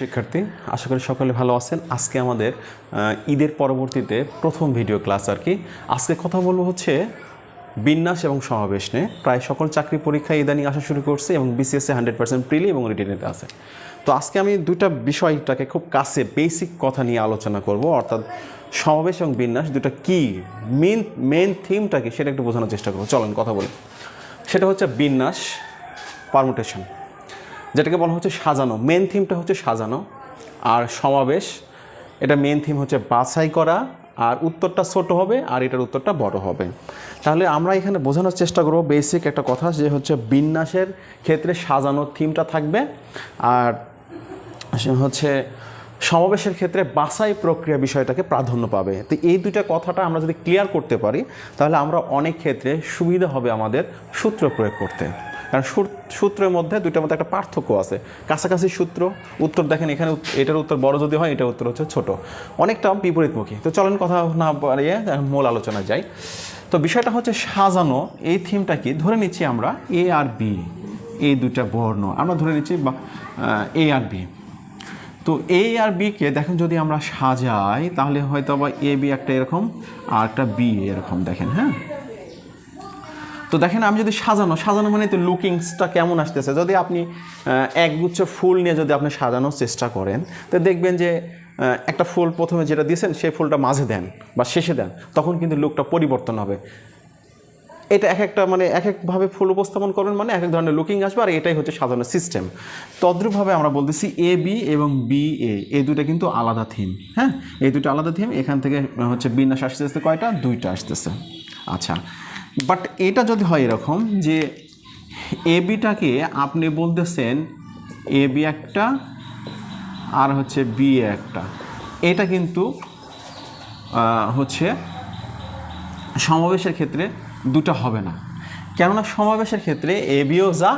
শিক্ষার্থী, আশা করি সকলে ভালো আছেন। আজকে আমাদের ঈদের পরবর্তীতে প্রথম ভিডিও ক্লাস আর কি। আজকে কথা বলব হচ্ছে বিন্যাস এবং সমাবেশ নিয়ে। প্রায় সকল চাকরি পরীক্ষা ইদানিং আসা শুরু করছে এবং বিসিএসে হান্ড্রেড পার্সেন্ট প্রিলি এবং রিটেনেতে আছে। তো আজকে আমি দুটা বিষয়টাকে খুব কাছে বেসিক কথা নিয়ে আলোচনা করব। অর্থাৎ সমাবেশ এবং বিন্যাস দুটা কি মেন মেন থিমটা কি সেটা একটু বোঝানোর চেষ্টা করব। চলেন কথা বলি। সেটা হচ্ছে বিন্যাস পারমুটেশন যেটাকে বলা হচ্ছে সাজানো। মেন থিমটা হচ্ছে সাজানো। আর সমাবেশ, এটা মেন থিম হচ্ছে বাছাই করা, আর উত্তরটা ছোট হবে, আর এটার উত্তরটা বড় হবে। তাহলে আমরা এখানে বোঝানোর চেষ্টা করব বেসিক একটা কথা, যে হচ্ছে বিন্যাসের ক্ষেত্রে সাজানোর থিমটা থাকবে। আর হচ্ছে সমাবেশের ক্ষেত্রে বাছাই প্রক্রিয়া বিষয়টাকে প্রাধান্য পাবে। তো এই দুইটা কথাটা আমরা যদি ক্লিয়ার করতে পারি, তাহলে আমরা অনেক ক্ষেত্রে সুবিধা হবে আমাদের সূত্র প্রয়োগ করতে। কারণ সূত্রের মধ্যে দুইটার মধ্যে একটা পার্থক্য আছে। কাছাকাছি সূত্র, উত্তর দেখেন এখানে এটার উত্তর বড় যদি হয়, এটার উত্তর হচ্ছে ছোট। অনেকটা বিপরীতমুখী। তো চলেন কথা না বাড়িয়ে মূল আলোচনায় যাই। তো বিষয়টা হচ্ছে সাজানো, এই থিমটা কি? ধরে নিচ্ছি আমরা এ আর বি এই দুইটা বর্ণ। আমরা ধরে নিচ্ছি এ আর বি তো এ আর বিকে দেখেন যদি আমরা সাজাই, তাহলে হয়তো বা এ বি একটা এরকম, আর একটা বি এরকম দেখেন হ্যাঁ? তো দেখেন আমি যদি সাজানো সাজানো মানে তো লুকিংসটা কেমন আসতেছে? যদি আপনি একগুচ্ছ ফুল নিয়ে যদি আপনি সাজানোর চেষ্টা করেন, তো দেখবেন যে একটা ফুল প্রথমে যেটা দিয়েছেন, সেই ফুলটা মাঝে দেন বা শেষে দেন, তখন কিন্তু লুকটা পরিবর্তন হবে। এটা এক একটা মানে এক একভাবে ফুল উপস্থাপন করবেন মানে এক এক ধরনের লুকিং আসবে আর এটাই হচ্ছে সাজানোর সিস্টেম তদ্রুপভাবে আমরা বলতেছি এ বি এবং বি এ এই দুটো কিন্তু আলাদা থিম হ্যাঁ? এই দুটো আলাদা থিম এখান থেকে হচ্ছে বিন্যাস আসতেছে কয়টা? দুইটা আসতেছে। আচ্ছা বাট এটা যদি হয় এরকম যে এ বিটাকে আপনি বলতেছেন এ বি একটা আর হচ্ছে বি একটা, এটা কিন্তু হচ্ছে সমাবেশের ক্ষেত্রে দুটো হবে না। কেননা সমাবেশের ক্ষেত্রে এ বিও যা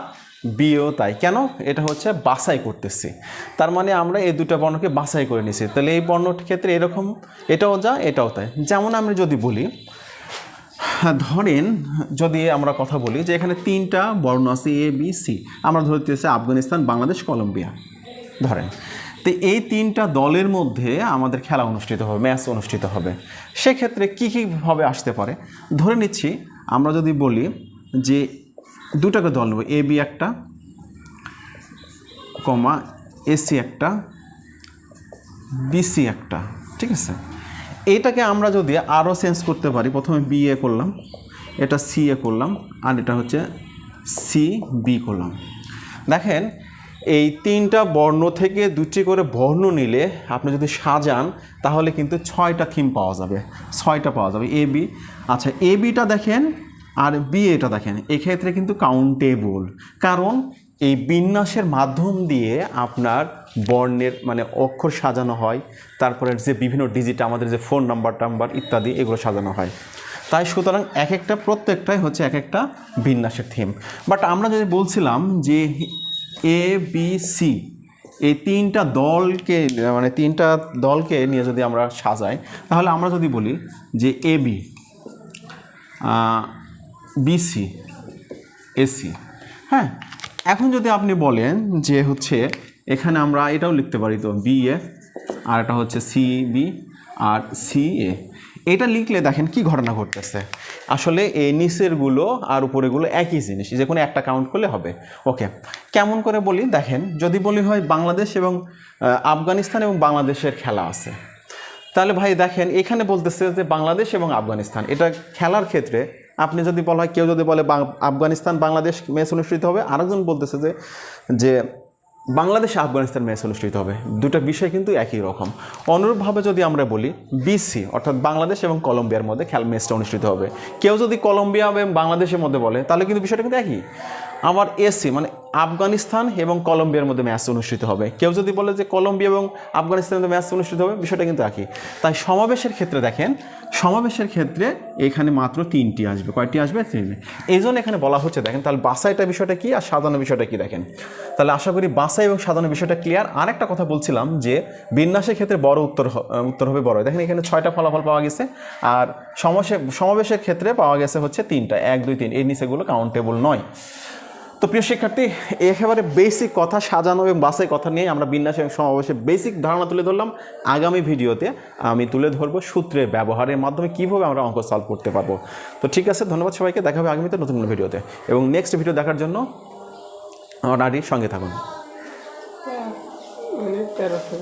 বিও তাই। কেন? এটা হচ্ছে বাছাই করতেছি। তার মানে আমরা এই দুটো বর্ণকে বাছাই করে নিছি। তাহলে এই বর্ণটির ক্ষেত্রে এরকম, এটাও যা, এটাও তাই। যেমন আমরা যদি বলি ধরেন যদি আমরা কথা বলি যে এখানে তিনটা বর্ণ আছে এ বি সি আমরা ধরতেছি আফগানিস্তান, বাংলাদেশ, কলম্বিয়া। ধরেন, তো এই তিনটা দলের মধ্যে আমাদের খেলা অনুষ্ঠিত হবে, ম্যাচ অনুষ্ঠিত হবে। সেক্ষেত্রে কী কীভাবে আসতে পারে? ধরে নিচ্ছি, আমরা যদি বলি যে দুটাকে দল নেব এ বি একটা, কমা এসি একটা বিসি একটা, ঠিক আছে? এইটাকে আমরা যদি আরও চেঞ্জ করতে পারি, প্রথমে বি এ করলাম, এটা সি এ করলাম, আর এটা হচ্ছে সি বি করলাম। দেখেন, এই তিনটা বর্ণ থেকে দুটি করে বর্ণ নিলে আপনি যদি সাজান, তাহলে কিন্তু ছয়টা থিম পাওয়া যাবে, ছয়টা পাওয়া যাবে এ বি আচ্ছা এ বিটা দেখেন, আর বি এটা দেখেন, এক্ষেত্রে কিন্তু কাউন্টেবল কারণ এই বিন্যাসের মাধ্যম দিয়ে আপনার বর্ণের মানে অক্ষর সাজানো হয়, তারপরে যে বিভিন্ন ডিজিট আমাদের যে ফোন নাম্বার টাম্বার ইত্যাদি, এগুলো সাজানো হয়। তাই সুতরাং এক একটা প্রত্যেকটাই হচ্ছে এক একটা বিন্যাসের থিম বাট আমরা যদি বলছিলাম যে এ বি সি এই তিনটা দলকে মানে তিনটা দলকে নিয়ে যদি আমরা সাজাই, তাহলে আমরা যদি বলি যে এ বি বিসি এসি হ্যাঁ? এখন যদি আপনি বলেন যে হচ্ছে এখানে আমরা এটাও লিখতে পারি তো বি এ আর এটা হচ্ছে C B R C A এটা লিখলে দেখেন কি ঘটনা ঘটতেছে। আসলে এই নিচেরগুলো আর উপরেগুলো একই জিনিস, যে কোনো একটা কাউন্ট করলে হবে। ওকে কেমন করে বলি? দেখেন, যদি বলি হয় বাংলাদেশ এবং আফগানিস্তান এবং বাংলাদেশের খেলা আছে। তাহলে ভাই দেখেন, এখানে বলতেছে যে বাংলাদেশ এবং আফগানিস্তান। এটা খেলার ক্ষেত্রে আপনি যদি বলা হয়, কেউ যদি বলে আফগানিস্তান বাংলাদেশ ম্যাচ অনুষ্ঠিত হবে, আরেকজন বলতেছে যে যে বাংলাদেশ আফগানিস্তান ম্যাচ অনুষ্ঠিত হবে। দুটা বিষয় কিন্তু একই রকম। অনুরূপভাবে যদি আমরা বলি বিসি অর্থাৎ বাংলাদেশ এবং কলম্বিয়ার মধ্যে খেল ম্যাচটা অনুষ্ঠিত হবে। কেউ যদি কলম্বিয়া এবং বাংলাদেশের মধ্যে বলে, তাহলে কিন্তু বিষয়টা কিন্তু একই। আমার এসি মানে আফগানিস্তান এবং কলম্বিয়ার মধ্যে ম্যাচ অনুষ্ঠিত হবে। কেউ যদি বলে যে কলম্বিয়া এবং আফগানিস্তানের মধ্যে ম্যাচ অনুষ্ঠিত হবে, বিষয়টা কিন্তু একই। তাই সমাবেশের ক্ষেত্রে দেখেন, সমাবেশের ক্ষেত্রে এখানে মাত্র তিনটি আসবে। কয়টি আসবে? তিনটি। এই জন্য এখানে বলা হচ্ছে, দেখেন, তাহলে বাসাইটা বিষয়টা কি আর সাজানো বিষয়টা কি দেখেন? তাহলে আশা করি বাসাই এবং সাজানো বিষয়টা ক্লিয়ার আর একটা কথা বলছিলাম যে বিন্যাসের ক্ষেত্রে বড় উত্তর উত্তর হবে বড়। দেখেন, এখানে ছয়টা ফলাফল পাওয়া গেছে। আর সমাবেশে সমাবেশের ক্ষেত্রে পাওয়া গেছে হচ্ছে তিনটা। এক, দুই, তিন। এই নিচেগুলো কাউন্টেবল নয়। তো প্রিয় শিক্ষার্থী, একেবারে বেসিক কথা সাজানো এবং বাসের কথা নিয়ে আমরা বিন্যাস এবং সমাবেশে বেসিক ধারণা তুলে ধরলাম। আগামী ভিডিওতে আমি তুলে ধরবো সূত্রের ব্যবহারের মাধ্যমে কীভাবে আমরা অঙ্ক সলভ করতে পারব। তো ঠিক আছে, ধন্যবাদ সবাইকে, দেখা হবে আগামীতে নতুন কোনো ভিডিওতে। এবং নেক্সট ভিডিও দেখার জন্য আমার নারীর সঙ্গে থাকুন। মানে তেরোশো